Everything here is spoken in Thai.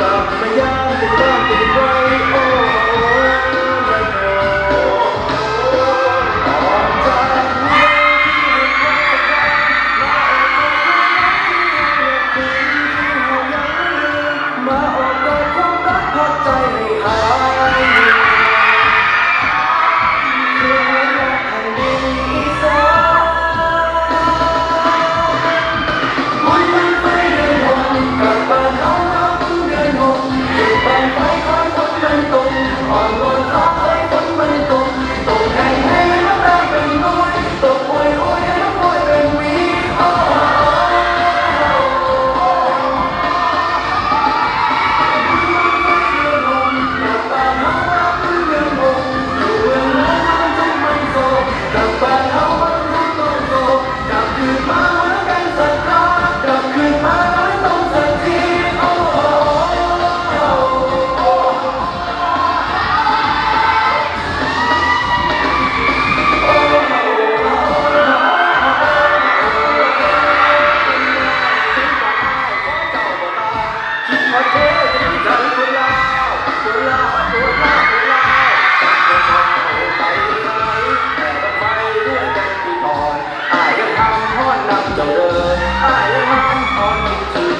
กลับมาย้ำ เริญใต้ร้ำตอนที่